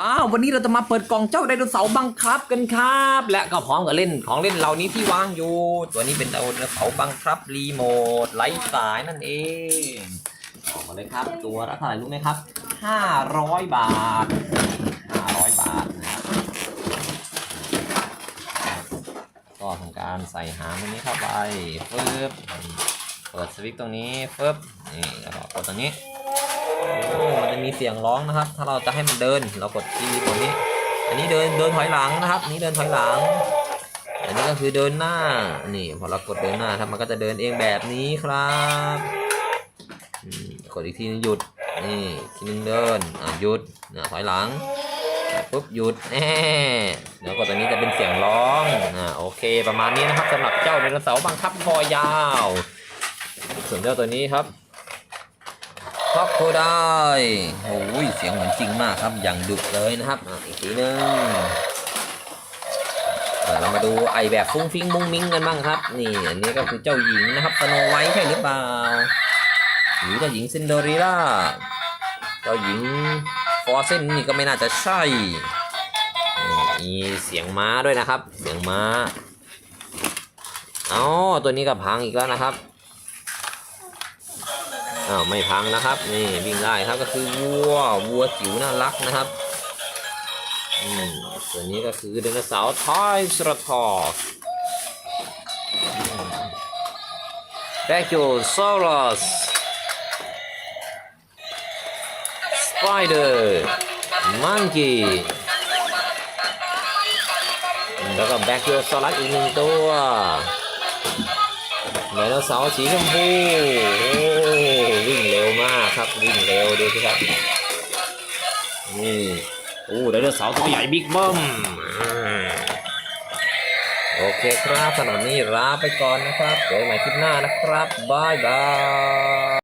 อ้าววันนี้เราจะมาเปิดกล่องเจ้าไดโนเสาร์บังคับกันครับ และก็พร้อมกับเล่นของเล่นเหล่านี้ที่วางอยู่ ตัวนี้เป็นไดโนเสาร์บังคับรีโมทไร้สายนั่นเองออกมาเลยครับ ตัวละเท่าไหร่รู้ไหมครับ 500 บาท 500 บาทนะครับก็ทำการใส่หางตรงนี้เข้าไปฟึบเปิดสวิตช์ตรงนี้ฟึบนี่แล้วก็กดตรงนี้ โอ้มันจะมีเสียงร้องนะครับ ถ้าเราจะให้มันเดินเรากดที่ตัวนี้ อันนี้เดินเดินถอยหลังนะครับ นี้เดินถอยหลัง อันนี้ก็คือเดินหน้า นี่พอเรากดเดินหน้าครับมันก็จะเดินเองแบบนี้ครับกดอีกทีนึงหยุด นี่ทีนึงเดินอะหยุดนะถอยหลังปุ๊บหยุดแน่เดี๋ยวกดตัวนี้จะเป็นเสียงร้องอ่าโอเค ประมาณนี้นะครับสำหรับเจ้าไดโนเสาร์บังคับคอยาว ส่วนเจ้าตัวนี้ครับ ครอบครัวได้โอ้ยเสียงเหมือนจริงมากครับ อย่างดุเลยนะครับออีกทีหนึงเดี๋ยวเรามาดูไอแบบฟุ้งฟิ้งมุ้งมิ้งกันบ้างครับ นี่อันนี้ก็คือเจ้าหญิงนะครับสโนไวท์ใช่หรือเปล่าหรือเจ้าหญิงซินเดอเรล่าเจ้าหญิงฟอร์เซนนี่ก็ไม่น่าจะใช่มีเสียงม้าด้วยนะครับ เสียงม้าอ้าตัวนี้ก็พังอีกแล้วนะครับ อ้าวไม่พังนะครับ นี่วิ่งได้ครับก็คือวัววัวจิ๋วน่ารักนะครับอืมส่วนี้ก็คือไดโนเสาร์ทอยสระทอสแบคิโอซอรัสสไปเดอร์มังคีแล้วก็แบคิโอซอรัสอีกหนึ่งตัวไดโนเสาร์สีชมพู ครับวิ่งเร็วดูสิครับนี่โอ้ไดโนเสาร์ตัวใหญ่บิ๊กเบิ้มโอเคครับสำหรับวันนี้ลาไปก่อนนะครับเจอกันใหม่คลิปหน้านะครับบายบาย